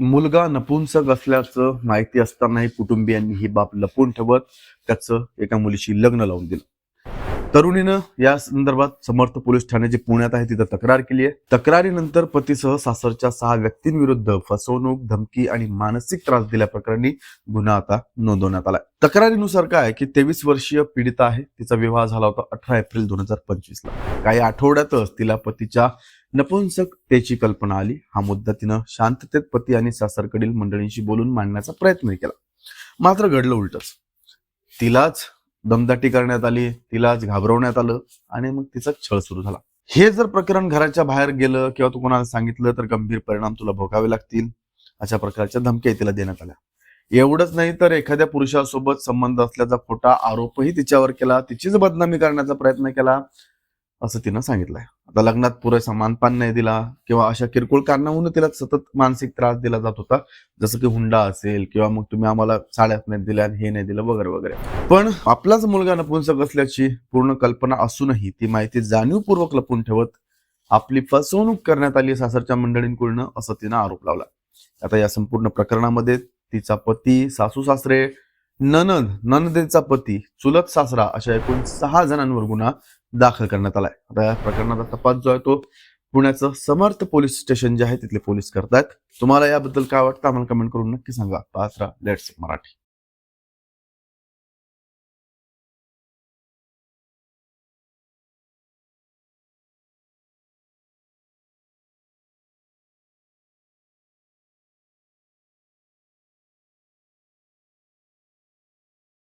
मुलगा नपुंसक असल्याचं माहिती असतानाही कुटुंबियांनी ही बाब लपून ठेवत त्याचं एका मुलीशी लग्न लावून दिलं. तरुणीनं या संदर्भात समर्थ पोलीस ठाणे जे पुण्यात आहे तिथं तक्रार केली आहे तक्रारीनंतर पतीसह सासरच्या सहा व्यक्तींविरुद्ध फसवणूक धमकी आणि मानसिक त्रास दिल्याप्रकरणी गुन्हा आता नोंदवण्यात आलाय. तक्रारीनुसार काय की तेवीस वर्षीय पीडिता आहे. तिचा विवाह झाला होता अठरा एप्रिल दोन हजार पंचवीस ला काही आठवड्यातच तिला पतीच्या नपुंसकतेची कल्पना आली. हा मुद्दा तिनं शांततेत पती आणि सासरकडील मंडळींशी बोलून मांडण्याचा प्रयत्न केला. मात्र घडलं उलटच. तिलाच दमदाटी करण्यात आली तिलाच घाबरवण्यात आलं आणि मग तिचा छळ सुरू झाला. हे जर प्रकरण घराच्या बाहेर गेलं किंवा तू कोणाला सांगितलं तर गंभीर परिणाम तुला भोगावे लागतील अशा प्रकारच्या धमक्या तिला देण्यात आल्या. एवढंच नाही तर एखाद्या पुरुषासोबत संबंध असल्याचा खोटा आरोपही तिच्यावर केला तिचीच बदनामी करण्याचा प्रयत्न केला असं तिनं सांगितलंय. आता लग्नात पुरेसा मानपान नाही दिला किंवा अशा किरकोळ कारणाहून तिला सतत मानसिक त्रास दिला जात होता. जसं की हुंडा असेल किंवा मग तुम्ही आम्हाला साड्यात नाही दिल्या आणि हे नाही दिलं वगैरे वगैरे. पण आपलाच मुलगा नपुंसक असल्याची पूर्ण कल्पना असूनही ती माहिती जाणीवपूर्वक लपून ठेवत आपली फसवणूक करण्यात आली सासरच्या मंडळींकडून असं तिनं आरोप लावला. आता या संपूर्ण प्रकरणामध्ये तिचा पती सासू सासरे ननद ननदेचा पती चुलत सासरा अशा एकूण सहा जणांवर गुन्हा दाखल करण्यात आलाय. आता या प्रकरणाचा तपास जो आहे तो पुण्याचं समर्थ पोलीस स्टेशन जे आहे तिथले पोलीस करतायत. तुम्हाला याबद्दल काय वाटतं? आम्हाला कमेंट करून नक्की सांगा. पाच लेट्स मराठी.